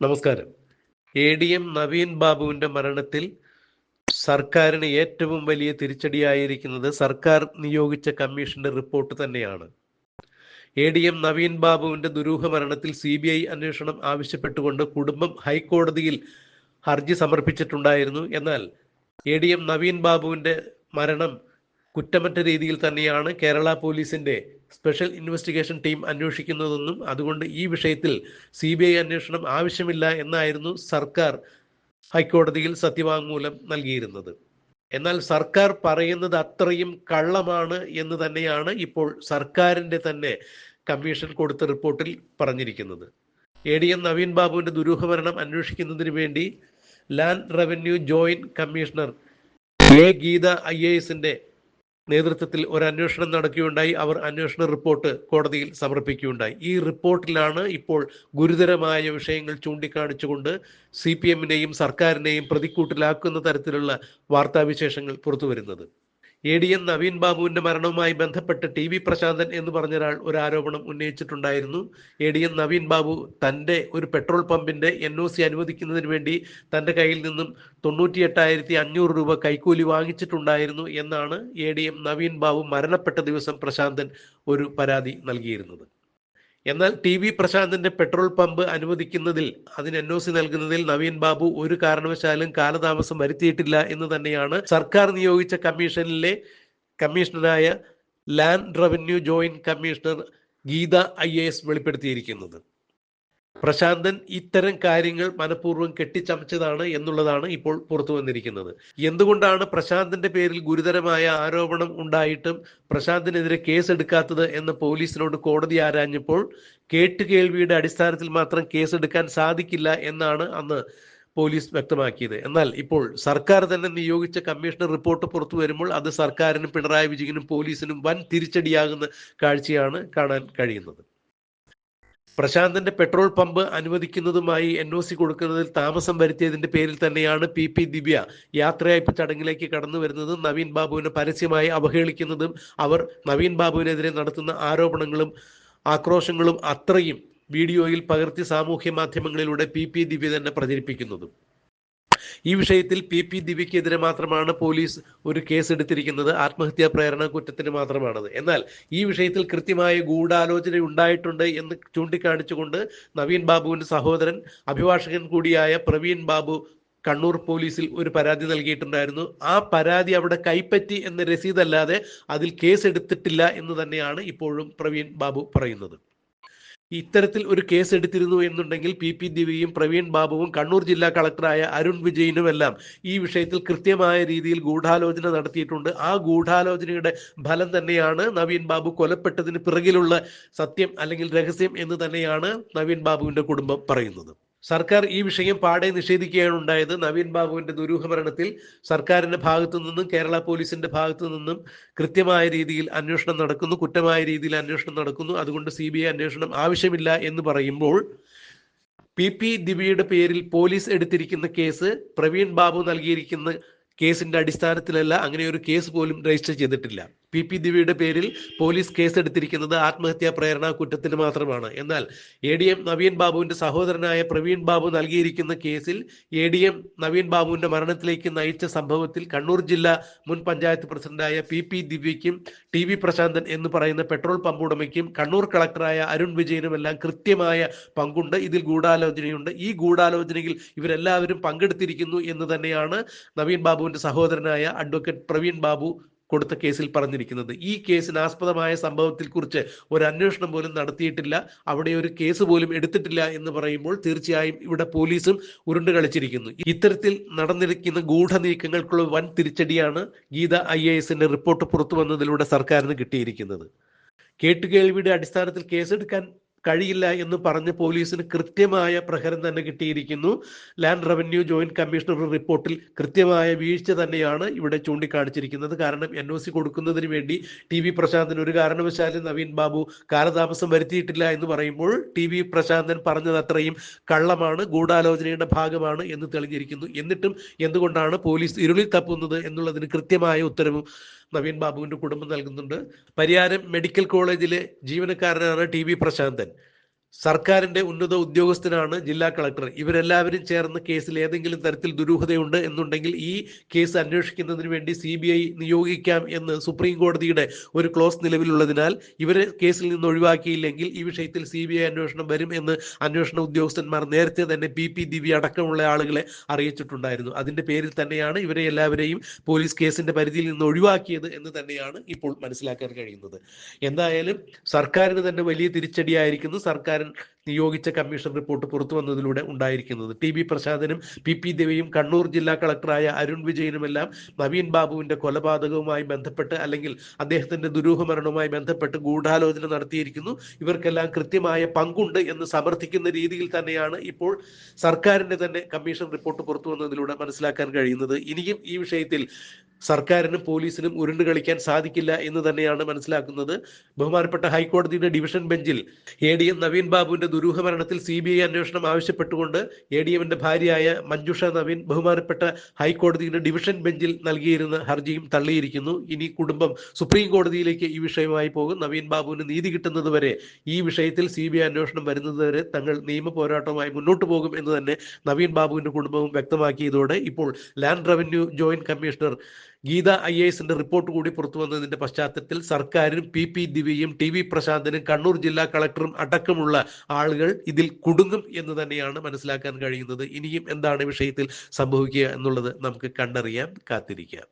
നമസ്കാരം. A D M Naveen ബാബുവിന്റെ മരണത്തിൽ സർക്കാരിന് ഏറ്റവും വലിയ തിരിച്ചടിയായിരിക്കുന്നത് സർക്കാർ നിയോഗിച്ച കമ്മീഷന്റെ റിപ്പോർട്ട് തന്നെയാണ്. എ ഡി എം നവീൻ ബാബുവിന്റെ ദുരൂഹ മരണത്തിൽ സി ബി ഐ അന്വേഷണം ആവശ്യപ്പെട്ടുകൊണ്ട് കുടുംബം ഹൈക്കോടതിയിൽ ഹർജി സമർപ്പിച്ചിട്ടുണ്ടായിരുന്നു. എന്നാൽ എ ഡി എം നവീൻ ബാബുവിന്റെ മരണം കുറ്റമറ്റ രീതിയിൽ തന്നെയാണ് കേരള പോലീസിന്റെ സ്പെഷ്യൽ ഇൻവെസ്റ്റിഗേഷൻ ടീം അന്വേഷിക്കുന്നതെന്നും അതുകൊണ്ട് ഈ വിഷയത്തിൽ സി ബി ഐ അന്വേഷണം ആവശ്യമില്ല എന്നായിരുന്നു സർക്കാർ ഹൈക്കോടതിയിൽ സത്യവാങ്മൂലം നൽകിയിരുന്നത്. എന്നാൽ സർക്കാർ പറയുന്നത് അത്രയും കള്ളമാണ് എന്ന് തന്നെയാണ് ഇപ്പോൾ സർക്കാരിന്റെ തന്നെ കമ്മീഷൻ കൊടുത്ത റിപ്പോർട്ടിൽ പറഞ്ഞിരിക്കുന്നത്. എ ഡി എം നവീൻ ബാബുവിന്റെ ദുരൂഹമരണം അന്വേഷിക്കുന്നതിന് വേണ്ടി land revenue joint commissioner A Geetha I എസിന്റെ നേതൃത്വത്തിൽ ഒരു അന്വേഷണം നടക്കുകയുണ്ടായി. അവർ അന്വേഷണ റിപ്പോർട്ട് കോടതിയിൽ സമർപ്പിക്കുകയുണ്ടായി. ഈ റിപ്പോർട്ടിലാണ് ഇപ്പോൾ ഗുരുതരമായ വിഷയങ്ങൾ ചൂണ്ടിക്കാണിച്ചുകൊണ്ട് സി പി എമ്മിനെയും സർക്കാരിനെയും പ്രതിക്കൂട്ടിലാക്കുന്ന തരത്തിലുള്ള വാർത്താവിശേഷങ്ങൾ പുറത്തു വരുന്നത് എ ഡി എം നവീൻ ബാബുവിന്റെ മരണവുമായി ബന്ധപ്പെട്ട് ടി വി പ്രശാന്തൻ എന്ന് പറഞ്ഞ ഒരാൾ ഒരു ആരോപണം ഉന്നയിച്ചിട്ടുണ്ടായിരുന്നു. A D M Naveen Babu തന്റെ ഒരു പെട്രോൾ പമ്പിന്റെ എൻ ഒ സി അനുവദിക്കുന്നതിന് വേണ്ടി തന്റെ കയ്യിൽ നിന്നും തൊണ്ണൂറ്റി എട്ടായിരത്തി അഞ്ഞൂറ് രൂപ കൈക്കൂലി വാങ്ങിച്ചിട്ടുണ്ടായിരുന്നു എന്നാണ് A D M Naveen Babu മരണപ്പെട്ട ദിവസം പ്രശാന്തൻ ഒരു പരാതി നൽകിയിരുന്നത്. എന്നാൽ ടി വി പ്രശാന്തിന്റെ പെട്രോൾ പമ്പ് അനുവദിക്കുന്നതിൽ അതിന് എൻ ഒ സി നൽകുന്നതിൽ നവീൻ ബാബു ഒരു കാരണവശാലും കാലതാമസം വരുത്തിയിട്ടില്ല എന്ന് തന്നെയാണ് സർക്കാർ നിയോഗിച്ച കമ്മീഷനിലെ കമ്മീഷണറായ land revenue joint commissioner Geetha I വെളിപ്പെടുത്തിയിരിക്കുന്നത്. Prashanthan ഇത്തരം കാര്യങ്ങൾ മനഃപൂർവം കെട്ടിച്ചമച്ചതാണ് എന്നുള്ളതാണ് ഇപ്പോൾ പുറത്തു വന്നിരിക്കുന്നത്. എന്തുകൊണ്ടാണ് പ്രശാന്തിന്റെ പേരിൽ ഗുരുതരമായ ആരോപണം ഉണ്ടായിട്ടും പ്രശാന്തിനെതിരെ കേസെടുക്കാത്തത് എന്ന് പോലീസിനോട് കോടതി ആരാഞ്ഞപ്പോൾ കേട്ടുകേൾവിയുടെ അടിസ്ഥാനത്തിൽ മാത്രം കേസെടുക്കാൻ സാധിക്കില്ല എന്നാണ് അന്ന് പോലീസ് വ്യക്തമാക്കിയത്. എന്നാൽ ഇപ്പോൾ സർക്കാർ തന്നെ നിയോഗിച്ച കമ്മീഷണർ റിപ്പോർട്ട് പുറത്തു വരുമ്പോൾ അത് സർക്കാരിനും പിണറായി വിജയനും പോലീസിനും വൻ തിരിച്ചടിയാകുന്ന കാഴ്ചയാണ് കാണാൻ കഴിയുന്നത്. പ്രശാന്തന്റെ പെട്രോൾ പമ്പ് അനുവദിക്കുന്നതുമായി എൻ ഒ സി കൊടുക്കുന്നതിൽ താമസം വരുത്തിയതിന്റെ പേരിൽ തന്നെയാണ് പി പി ദിവ്യ യാത്രയയപ്പ് ചടങ്ങിലേക്ക് കടന്നു വരുന്നതും നവീൻ ബാബുവിനെ പരസ്യമായി അവഹേളിക്കുന്നതും അവർ നവീൻ ബാബുവിനെതിരെ നടത്തുന്ന ആരോപണങ്ങളും ആക്രോശങ്ങളും അത്രയും വീഡിയോയിൽ പകർത്തി സാമൂഹ്യ മാധ്യമങ്ങളിലൂടെ പി പി ദിവ്യ തന്നെ പ്രചരിപ്പിക്കുന്നതും. ഈ വിഷയത്തിൽ പി പി ദിവ്യക്കെതിരെ മാത്രമാണ് പോലീസ് ഒരു കേസ് എടുത്തിരിക്കുന്നത് ആത്മഹത്യാ പ്രേരണ കുറ്റത്തിന് മാത്രമാണത്. എന്നാൽ ഈ വിഷയത്തിൽ കൃത്യമായ ഗൂഢാലോചന ഉണ്ടായിട്ടുണ്ട് എന്ന് ചൂണ്ടിക്കാണിച്ചുകൊണ്ട് നവീൻ ബാബുവിന്റെ സഹോദരൻ അഭിഭാഷകൻ കൂടിയായ പ്രവീൺ ബാബു കണ്ണൂർ പോലീസിൽ ഒരു പരാതി നൽകിയിട്ടുണ്ടായിരുന്നു. ആ പരാതി അവിടെ കൈപ്പറ്റി എന്ന രസീതല്ലാതെ അതിൽ കേസ് എടുത്തിട്ടില്ല എന്ന് തന്നെയാണ് ഇപ്പോഴും പ്രവീൺ ബാബു പറയുന്നത്. ഇത്തരത്തിൽ ഒരു കേസ് എടുത്തിരുന്നു എന്നുണ്ടെങ്കിൽ പി പി ദിവ്യയും പ്രവീൺ ബാബുവും കണ്ണൂർ ജില്ലാ കളക്ടറായ അരുൺ വിജയനുമെല്ലാം ഈ വിഷയത്തിൽ കൃത്യമായ രീതിയിൽ ഗൂഢാലോചന നടത്തിയിട്ടുണ്ട്. ആ ഗൂഢാലോചനയുടെ ഫലം തന്നെയാണ് നവീൻ ബാബു കൊലപ്പെട്ടതിന് പിറകിലുള്ള സത്യം അല്ലെങ്കിൽ രഹസ്യം എന്ന് തന്നെയാണ് നവീൻ ബാബുവിന്റെ കുടുംബം പറയുന്നത്. സർക്കാർ ഈ വിഷയം പാടെ നിഷേധിക്കുകയാണ് ഉണ്ടായത്. നവീൻ ബാബുവിന്റെ ദുരൂഹ മരണത്തിൽ സർക്കാരിന്റെ ഭാഗത്തു നിന്നും കേരള പോലീസിന്റെ ഭാഗത്തു നിന്നും കൃത്യമായ രീതിയിൽ അന്വേഷണം നടക്കുന്നു കുറ്റമായ രീതിയിൽ അന്വേഷണം നടക്കുന്നു. അതുകൊണ്ട് സി അന്വേഷണം ആവശ്യമില്ല എന്ന് പറയുമ്പോൾ പി പി ദിവ്യയുടെ പേരിൽ പോലീസ് എടുത്തിരിക്കുന്ന കേസ് പ്രവീൺ ബാബു നൽകിയിരിക്കുന്ന കേസിന്റെ അടിസ്ഥാനത്തിലല്ല. അങ്ങനെ ഒരു കേസ് പോലും രജിസ്റ്റർ ചെയ്തിട്ടില്ല. പി പി ദിവ്യയുടെ പേരിൽ പോലീസ് കേസെടുത്തിരിക്കുന്നത് ആത്മഹത്യാ പ്രേരണ കുറ്റത്തിന് മാത്രമാണ്. എന്നാൽ എ ഡി എം നവീൻ ബാബുവിന്റെ സഹോദരനായ പ്രവീൺ ബാബു നൽകിയിരിക്കുന്ന കേസിൽ എ ഡി എം നവീൻ ബാബുവിന്റെ മരണത്തിലേക്ക് നയിച്ച സംഭവത്തിൽ കണ്ണൂർ ജില്ലാ മുൻ പഞ്ചായത്ത് പ്രസിഡന്റായ പി പി ദിവ്യയ്ക്കും ടി വി പ്രശാന്തൻ എന്ന് പറയുന്ന പെട്രോൾ പമ്പ് ഉടമയ്ക്കും കണ്ണൂർ കളക്ടറായ അരുൺ വിജയനുമെല്ലാം കൃത്യമായ പങ്കുണ്ട്. ഇതിൽ ഗൂഢാലോചനയുണ്ട്. ഈ ഗൂഢാലോചനയിൽ ഇവരെല്ലാവരും പങ്കെടുത്തിരിക്കുന്നു എന്ന് തന്നെയാണ് നവീൻ ബാബുവിന്റെ സഹോദരനായ അഡ്വക്കേറ്റ് പ്രവീൺ ബാബു കൊടുത്ത കേസിൽ പറഞ്ഞിരിക്കുന്നത്. ഈ കേസിന് ആസ്പദമായ സംഭവത്തിൽ കുറിച്ച് ഒരു അന്വേഷണം പോലും നടത്തിയിട്ടില്ല. അവിടെ ഒരു കേസ് പോലും എടുത്തിട്ടില്ല എന്ന് പറയുമ്പോൾ തീർച്ചയായും ഇവിടെ പോലീസും ഉരുണ്ട് കളിച്ചിരിക്കുന്നു. ഇത്തരത്തിൽ നടന്നിരിക്കുന്ന ഗൂഢനീക്കങ്ങൾക്കുള്ള വൻ തിരിച്ചടിയാണ് ഗീത ഐ എ എസിന്റെ റിപ്പോർട്ട് പുറത്തു വന്നതിലൂടെ സർക്കാരിന് കിട്ടിയിരിക്കുന്നത്. കേട്ടുകേൾവിയുടെ അടിസ്ഥാനത്തിൽ കേസെടുക്കാൻ കഴിയില്ല എന്ന് പറഞ്ഞ് പോലീസിന് കൃത്യമായ പ്രഹരം തന്നെ കിട്ടിയിരിക്കുന്നു. ലാൻഡ് റവന്യൂ ജോയിന്റ് കമ്മീഷണറുടെ റിപ്പോർട്ടിൽ കൃത്യമായ വീഴ്ച തന്നെയാണ് ഇവിടെ ചൂണ്ടിക്കാണിച്ചിരിക്കുന്നത്. കാരണം എൻ ഒ സി കൊടുക്കുന്നതിന് വേണ്ടി ടി വി പ്രശാന്തൻ ഒരു കാരണവശാലും നവീൻ ബാബു കാലതാമസം വരുത്തിയിട്ടില്ല എന്ന് പറയുമ്പോൾ ടി വി പ്രശാന്തൻ പറഞ്ഞത് അത്രയും കള്ളമാണ് ഗൂഢാലോചനയുടെ ഭാഗമാണ് എന്ന് തെളിഞ്ഞിരിക്കുന്നു. എന്നിട്ടും എന്തുകൊണ്ടാണ് പോലീസ് ഇരുളിൽ തപ്പുന്നത് എന്നുള്ളതിന് കൃത്യമായ ഉത്തരവും നവീൻ ബാബുവിന്റെ കുടുംബം നൽകുന്നുണ്ട്. പരിയാരം മെഡിക്കൽ കോളേജിലെ ജീവനക്കാരനാണ് ടി വി പ്രശാന്തൻ. സർക്കാരിന്റെ ഉന്നത ഉദ്യോഗസ്ഥനാണ് ജില്ലാ കളക്ടർ. ഇവരെല്ലാവരും ചേർന്ന് കേസിൽ ഏതെങ്കിലും തരത്തിൽ ദുരൂഹതയുണ്ട് എന്നുണ്ടെങ്കിൽ ഈ കേസ് അന്വേഷിക്കുന്നതിന് വേണ്ടി സി നിയോഗിക്കാം എന്ന് സുപ്രീം കോടതിയുടെ ഒരു ക്ലോസ് നിലവിലുള്ളതിനാൽ ഇവരെ കേസിൽ നിന്ന് ഒഴിവാക്കിയില്ലെങ്കിൽ ഈ വിഷയത്തിൽ സി അന്വേഷണം വരും എന്ന് അന്വേഷണ ഉദ്യോഗസ്ഥന്മാർ നേരത്തെ തന്നെ പി പി ദിവ്യ അടക്കമുള്ള ആളുകളെ അറിയിച്ചിട്ടുണ്ടായിരുന്നു. അതിന്റെ പേരിൽ തന്നെയാണ് ഇവരെ എല്ലാവരെയും പോലീസ് കേസിന്റെ പരിധിയിൽ നിന്ന് ഒഴിവാക്കിയത് എന്ന് തന്നെയാണ് ഇപ്പോൾ മനസ്സിലാക്കാൻ കഴിയുന്നത്. എന്തായാലും സർക്കാരിന് തന്നെ വലിയ തിരിച്ചടിയായിരിക്കുന്നു. നിയോഗിച്ച കമ്മീഷൻ റിപ്പോർട്ട് പുറത്തു വന്നതിലൂടെ ഉണ്ടായിരിക്കുന്നത്. ടി ബി പ്രസാദനും പി പി ദേവിയും കണ്ണൂർ ജില്ലാ കളക്ടറായ അരുൺ വിജയനുമെല്ലാം നവീൻ ബാബുവിന്റെ കൊലപാതകവുമായി ബന്ധപ്പെട്ട് അല്ലെങ്കിൽ അദ്ദേഹത്തിന്റെ ദുരൂഹമരണവുമായി ബന്ധപ്പെട്ട് ഗൂഢാലോചന നടത്തിയിരിക്കുന്നു. ഇവർക്കെല്ലാം കൃത്യമായ പങ്കുണ്ട് എന്ന് സമർത്ഥിക്കുന്ന രീതിയിൽ തന്നെയാണ് ഇപ്പോൾ സർക്കാരിന്റെ തന്നെ കമ്മീഷൻ റിപ്പോർട്ട് പുറത്തു വന്നതിലൂടെ മനസ്സിലാക്കാൻ കഴിയുന്നത്. ഇനിയും ഈ വിഷയത്തിൽ സർക്കാരിനും പോലീസിനും ഉരുണ്ട് കളിക്കാൻ സാധിക്കില്ല എന്ന് തന്നെയാണ് മനസ്സിലാക്കുന്നത്. ബഹുമാനപ്പെട്ട ഹൈക്കോടതിയുടെ ഡിവിഷൻ ബെഞ്ചിൽ എ ഡി എം നവീൻ ബാബുവിന്റെ ദുരൂഹ മരണത്തിൽ സി ബി ഐ അന്വേഷണം ആവശ്യപ്പെട്ടുകൊണ്ട് എ ഡി എമ്മിന്റെ ഭാര്യയായ മഞ്ജുഷ നവീൻ ബഹുമാനപ്പെട്ട ഹൈക്കോടതിയുടെ ഡിവിഷൻ ബെഞ്ചിൽ നൽകിയിരുന്ന ഹർജിയും തള്ളിയിരിക്കുന്നു. ഇനി കുടുംബം സുപ്രീം കോടതിയിലേക്ക് ഈ വിഷയമായി പോകും. നവീൻ ബാബുവിന് നീതി കിട്ടുന്നതുവരെ ഈ വിഷയത്തിൽ സി ബി ഐ അന്വേഷണം വരുന്നതുവരെ തങ്ങൾ നിയമ പോരാട്ടവുമായി മുന്നോട്ട് പോകും എന്ന് തന്നെ നവീൻ ബാബുവിന്റെ കുടുംബവും വ്യക്തമാക്കിയതോടെ ഇപ്പോൾ land revenue joint commissioner Geetha I എസിന്റെ റിപ്പോർട്ട് കൂടി പുറത്തു വന്നതിന്റെ പശ്ചാത്തലത്തിൽ സർക്കാരും പി പി ദിവ്യയും ടി വി പ്രശാന്തനും കണ്ണൂർ ജില്ലാ കളക്ടറും അടക്കമുള്ള ആളുകൾ ഇതിൽ കുടുങ്ങും എന്ന് തന്നെയാണ് മനസ്സിലാക്കാൻ കഴിയുന്നത്. ഇനിയും എന്താണ് വിഷയത്തിൽ സംഭവിക്കുക എന്നുള്ളത് നമുക്ക് കണ്ടറിയാം കാത്തിരിക്കാം.